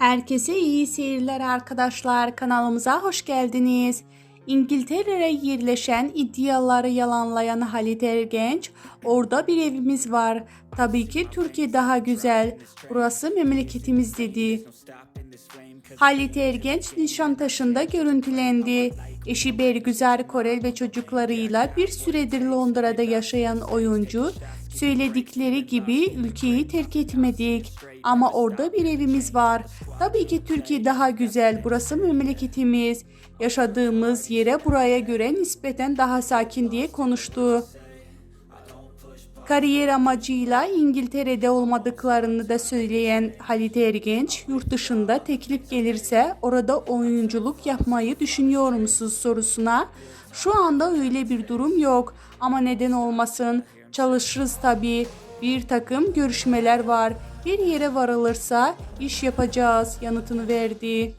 Herkese iyi seyirler arkadaşlar. Kanalımıza hoş geldiniz. İngiltere'ye yerleşen iddiaları yalanlayan Halit Ergenç, orada bir evimiz var. Tabii ki Türkiye daha güzel. Burası memleketimiz dedi. Halit Ergenç Nişantaşı'nda görüntülendi. Eşi Bergüzar Korel ve çocuklarıyla bir süredir Londra'da yaşayan oyuncu söyledikleri gibi ülkeyi terk etmedik. Ama orada bir evimiz var. Tabii ki Türkiye daha güzel. Burası memleketimiz. Yaşadığımız yere buraya göre nispeten daha sakin diye konuştu. Kariyer amacıyla İngiltere'de olmadıklarını da söyleyen Halit Ergenç, yurt dışında teklif gelirse orada oyunculuk yapmayı düşünüyor musunuz sorusuna şu anda öyle bir durum yok ama neden olmasın? Çalışırız tabii. Bir takım görüşmeler var. Bir yere varılırsa iş yapacağız yanıtını verdi.